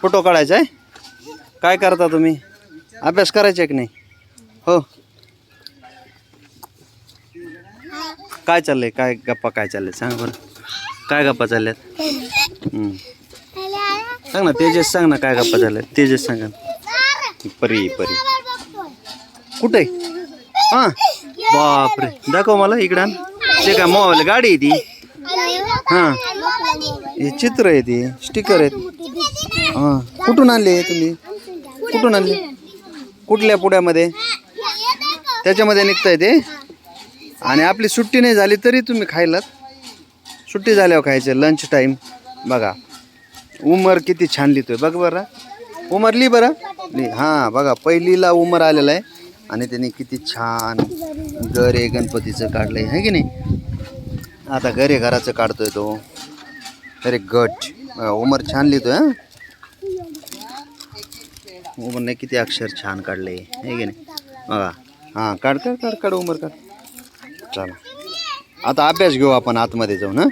Photo काढायचा आहे? काय करता तुम्ही? अभ्यास करायचा आहे की नाही? हो. काय चाललंय? काय गप्पा काय चालले सांग बरं. काय गप्पा चालल्यात? हम्म. सांग ना तेजस सांग ना काय गप्पा चालल्यात. तेजस सांगा ना. परी परी. कुठे? हा. बापरे. दाखव मला इकडं आण. ते काय मोबाईल गाडी आहे ती? हां. हे चित्र आहे ती. स्टिकर आहेत हां. कुठून आणले तुम्ही? कुठून आणले? कुठल्या पुड्यामध्ये त्याच्यामध्ये निघताय ते? आणि आपली सुट्टी नाही झाली तरी तुम्ही खायलात. सुट्टी झाल्यावर खायचे लंच टाईम बघा. उमर किती छान लिहितोय. बघ बरं. उमर लिही बरं. लिही. हां बघा. पहिलीला उमर आलेला आहे. आणि त्याने किती छान गरे गणपतीचं काढलंय. आहे की नाही? आता घरे घराचं काढतोय तो. अरे गट. उमर छान लिहितोय हां. उमरने किती अक्षर छान काढले आहे की नाही? बघा हां काढ काढ काढ काढ उमर काढ चला। आता अभ्यास घेऊ आपण आतमध्ये जाऊन हां?